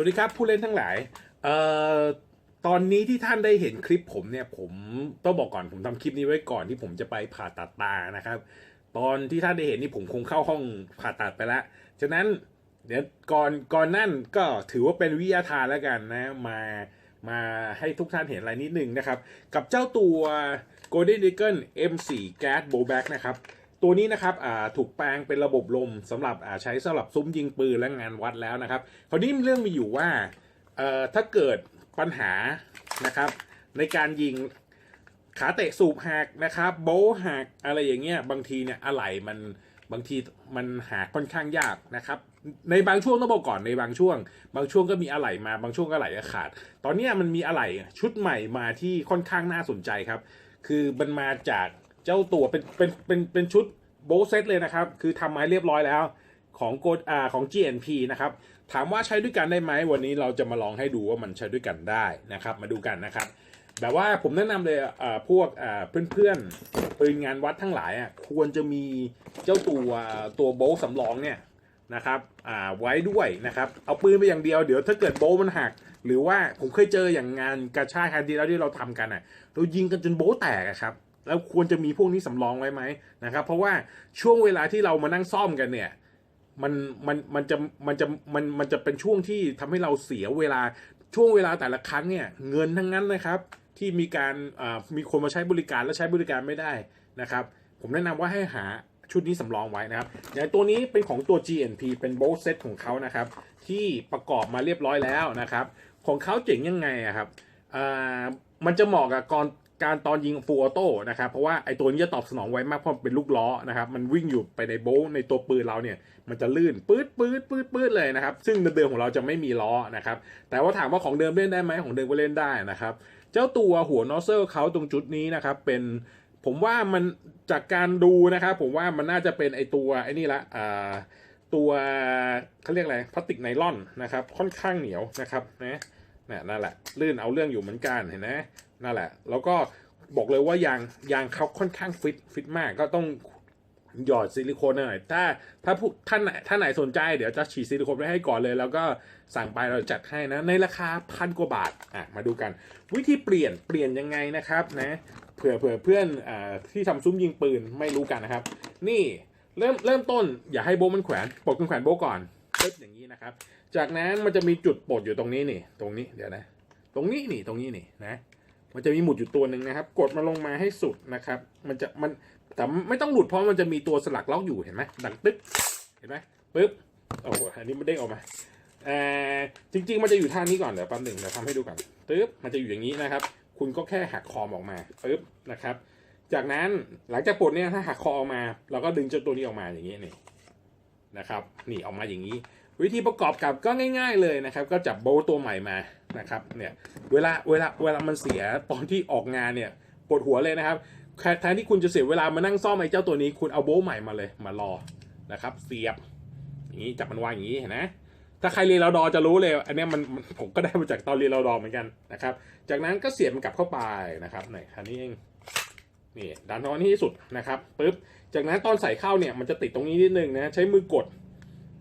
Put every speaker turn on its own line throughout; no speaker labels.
สวัสดีครับผู้เล่นทั้งหลาย เอ่อ ตอนนี้ที่ท่านได้เห็นคลิปผมเนี่ย ผมต้องบอกก่อนผมทำคลิปนี้ไว้ก่อนที่ผมจะไปผ่าตัดตานะครับ ตอนที่ท่านได้เห็นนี่ผมคงเข้าห้องผ่าตัดไปแล้วฉะนั้นเดี๋ยวก่อนก่อนนั่นก็ถือว่าเป็นวิทยาทานแล้วกันนะมามาให้ทุกท่านเห็นอะไรนิดนึงนะครับ กับเจ้าตัว Golden Eagle M4 Gas bowback นะครับ ตัวนี้นะครับถูกแปลงเป็นระบบลมสำหรับใช้สำหรับซุ้มยิงปืนและงานวัดแล้วนะครับ คราวนี้เรื่องมีอยู่ว่าถ้าเกิดปัญหานะครับในการยิงขาเตะสูบหักนะครับโบหักอะไรอย่างเงี้ยบางทีเนี่ยอะไหล่มันบางทีมันหาค่อนข้างยากนะครับ ในบางช่วงต้องบอกก่อนในบางช่วง บางช่วงก็มีอะไหล่มาบางช่วงก็อะไหล่ขาด ตอนนี้มันมีอะไหล่ชุดใหม่มาที่ค่อนข้างน่าสนใจครับ คือมันมาจากเจ้าตัวเป็นเป็นเป็นเป็นชุด โบว์เซตเลยนะครับ คือทำมาให้เรียบร้อยแล้วของโกดอ่าของ GNP นะครับ ถามว่าใช้ด้วยกันได้ไหมวันนี้เราจะมาลองให้ดูว่ามันใช้ด้วยกันได้นะครับ มาดูกันนะครับ แบบว่าผมแนะนำเลยอ่าพวกอ่าเพื่อนๆปืนงานวัดทั้งหลายอะควรจะมีเจ้าตัวตัวโบว์สำรองเนี่ยนะครับอ่าไว้ด้วยนะครับ เอาปืนไปอย่างเดียวเดี๋ยวถ้าเกิดโบมันหัก หรือว่าผมเคยเจออย่างงานกระชากครั้งที่แล้วที่เราทำกันอะเรายิงกันจนโบแตกครับ แล้วควรจะมีพวกนี้สำรองไว้ไหมนะครับ เพราะว่าช่วงเวลาที่เรามานั่งซ่อมกันเนี่ยมันมันมันจะมันจะมันมันจะเป็นช่วงที่ทำให้เราเสียเวลาช่วงเวลาแต่ละครั้งเนี่ยเงินทั้งนั้นนะครับ ที่มีการอ่ามีคนมาใช้บริการและใช้บริการไม่ได้นะครับ ผมแนะนำว่าให้หาชุดนี้สำรองไว้นะครับ อย่างตัวนี้เป็นของตัว GNP เป็นโบสเซตของเขานะครับ ที่ประกอบมาเรียบร้อยแล้วนะครับ ของเขาเจ๋งยังไงอะครับอ่ามันจะเหมาะกับกร การตอนยิงฟูออโต้นะครับเพราะว่าไอตัวนี้จะตอบสนองไวมากเพราะเป็นลูกล้อนะครับมันวิ่งอยู่ไปในโบว์ในตัวปืนเราเนี่ยมันจะลื่นปื๊ดปื๊ดปื๊ดปื๊ดเลยนะครับซึ่งเดิมๆของเราจะไม่มีล้อนะครับแต่ว่าถามว่าของเดิมเล่นได้ไหมของเดิมก็เล่นได้นะครับเจ้าตัวหัวนอสเซลเขาตรงจุดนี้นะครับเป็นผมว่ามันจากการดูนะครับผมว่ามันน่าจะเป็นไอตัวไอ้นี่ละอ่าตัวเขาเรียกอะไรพลาสติกไนล่อนนะครับค่อนข้างเหนียวนะครับนะ นะนั่นแหละลื่นเอาเรื่องอยู่เหมือนกันเห็นไหมนั่นแหละ แล้วก็บอกเลยว่ายางยางเขาค่อนข้างฟิตฟิตมากก็ต้องหยอดซิลิโคนหน่อย ถ้าถ้าผู้ท่านไหนท่านไหนสนใจเดี๋ยวจะฉีดซิลิโคนไว้ให้ก่อนเลย แล้วก็สั่งไปเราจัดให้นะ ในราคาพันกว่าบาทอะมาดูกัน วิธีเปลี่ยนเปลี่ยนยังไงนะครับนะเผื่อเผื่อเพื่อนอ่าที่ทำซุ้มยิงปืนไม่รู้กันนะครับ นี่เริ่มเริ่มต้นอย่าให้โบมันแขวนปลดกันแขวนโบก่อน ปึ๊บอย่างนี้นะครับ จากนั้นมันจะมีจุดปลดอยู่ตรงนี้นี่ ตรงนี้เดี๋ยวนะ ตรงนี้นี่ตรงนี้นี่นะ มันจะมีหมุดอยู่ตัวหนึ่งนะครับ กดมันลงมาให้สุดนะครับ มันจะมันแต่ไม่ต้องหลุดเพราะมันจะมีตัวสลักล็อกอยู่เห็นไหมดังตึ๊กเห็นไหมปึ๊บโอ้โหอันนี้มันเด้งออกมาเอ่อจริง ๆ มันจะอยู่ท่านี้ก่อนเดี๋ยวแป๊บหนึ่งเดี๋ยวทำให้ดูก่อนตึ๊บมันจะอยู่อย่างนี้นะครับ คุณก็แค่หักคอมออกมาปึ๊บนะครับ จากนั้นหลังจากปลดเนี่ยถ้าหักคอออกมา เราก็ดึงเจ้าตัวนี้ออกมาอย่างนี้นี่ นะครับนี่ออกมาอย่างนี้ วิธีประกอบกับก็ง่าย ๆเลยนะครับ ก็จับโบต์ตัวใหม่มานะครับเนี่ยเวลาเวลาเวลามันเสียตอนที่ออกงานเนี่ยปวดหัวเลยนะครับแทนที่คุณจะเสียเวลามานั่งซ่อมไอ้เจ้าตัวนี้คุณเอาโบว์ใหม่มาเลยมารอนะครับ เสียบอย่างนี้จับมันวางอย่างนี้เห็นไหมถ้าใครเรียนเราดอจะรู้เลย อันนี้มันมันผมก็ได้มาจากตอนเรียนเราดอเหมือนกันนะครับ จากนั้นก็เสียบมันกลับเข้าไปนะครับไหนคันนี้เอง นี่ดันตอนนี้ที่สุดนะครับปึ๊บจากนั้นตอนใส่เข้าเนี่ยมันจะติดตรงนี้นิดนึงนะใช้มือกด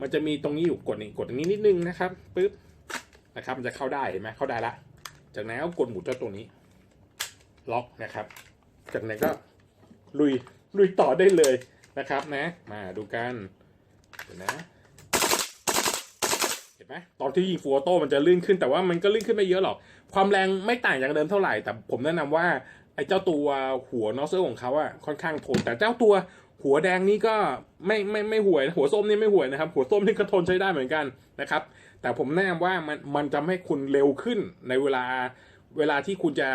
มันจะมีตรงนี้อยู่กดนี่กดตรงนี้นิดนึงนะครับปึ๊บนะครับมันจะเข้าได้เห็นไหมเข้าได้ละ จากนั้นก็กดหมุนเจ้าตัวนี้ ล็อกนะครับ จากนั้นก็ลุยลุยต่อได้เลยนะครับนะ มาดูกันเห็นนะเห็นไหมตอนที่ยิงฟูออโต้มันจะลื่นขึ้นแต่ว่ามันก็ลื่นขึ้นไม่เยอะหรอก ความแรงไม่ต่างจากเดิมเท่าไหร่ แต่ผมแนะนำว่า ไอ้เจ้าตัวหัวนอสเซลของเขาอะค่อนข้างทนแต่เจ้าตัวหัวแดงนี่ก็ไม่ไม่ไม่ห่วยนะหัวส้มนี่ไม่ห่วยนะครับ หัวส้มนี่ก็ทนใช้ได้เหมือนกันนะครับ แต่ผมแนะนำว่ามันมันจะให้คุณเร็วขึ้นในเวลาเวลาที่คุณจะ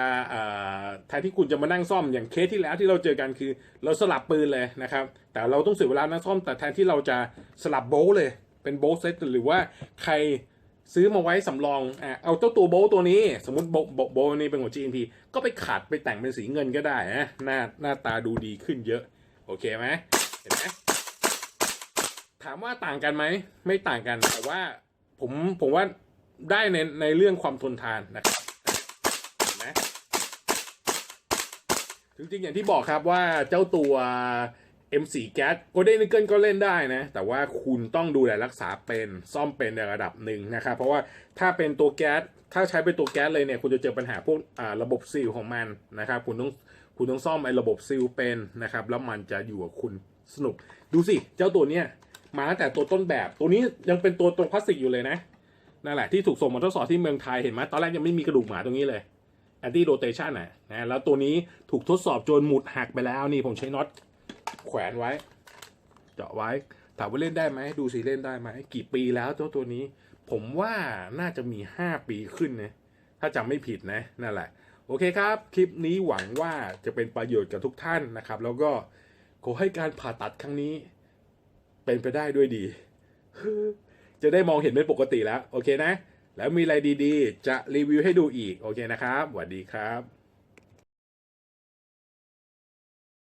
แทนที่คุณจะมานั่งซ่อมอย่างเคสที่แล้วที่เราเจอกันคือ เราสลับปืนเลยนะครับ แต่เราต้องเสียเวลานั่งซ่อม แต่แทนที่เราจะสลับโบว์เลยเป็นโบว์เซตหรือว่าใคร ซื้อมาไว้สำรองอะเอาเจ้าตัวโบตัวนี้ สมมติโบโบโบนี้เป็นของ GNP ก็ไปขัดไปแต่งเป็นสีเงินก็ได้นะหน้าหน้าตาดูดีขึ้นเยอะ โอเคไหมเห็นไหมถามว่าต่างกันไหม ไม่ต่างกันแต่ว่าผมผมว่าได้ในในเรื่องความทนทานนะครับเห็นไหมจริงๆอย่างที่บอกครับว่าเจ้าตัว M4 แก๊สโกลเด้นนิเกิลก็เล่นได้นะ แต่ว่าคุณต้องดูแลรักษาเป็นซ่อมเป็นในระดับหนึ่งนะครับ เพราะว่าถ้าเป็นตัวแก๊สถ้าใช้เป็นตัวแก๊สเลยเนี่ย คุณจะเจอปัญหาพวกระบบซีลของมันนะครับ คุณต้องคุณต้องซ่อมไอ้ระบบซีลเป็นนะครับ แล้วมันจะอยู่กับคุณสนุก ดูสิ เจ้าตัวเนี้ยมาตั้งแต่ตัวต้นแบบ ตัวนี้ยังเป็นตัวตรงพลาสติกอยู่เลยนะนั่นแหละที่ถูกส่งมาทดสอบที่เมืองไทยเห็นไหมตอนแรกยังไม่มีกระดูกหมาตรงนี้เลยแอนตี้โรเตชันอะนะแล้วตัวนี้ถูกทดสอบจนหมุดหักไปแล้วนี่ผมใช้น็อต แขวนไว้ เจาะไว้ ถามว่าเล่นได้ไหม ดูสิเล่นได้ไหม กี่ปีแล้วตัวตัวนี้ ผมว่าน่าจะมี 5 ปีขึ้นนะถ้าจำไม่ผิดนะ นั่นแหละ โอเคครับ คลิปนี้หวังว่าจะเป็นประโยชน์กับทุกท่านนะครับ แล้วก็ขอให้การผ่าตัดครั้งนี้ เป็นไปได้ด้วยดี จะได้มองเห็นเป็นปกติแล้ว โอเคนะ แล้วมีอะไรดีๆ จะรีวิวให้ดูอีก โอเคนะครับสวัสดีครับ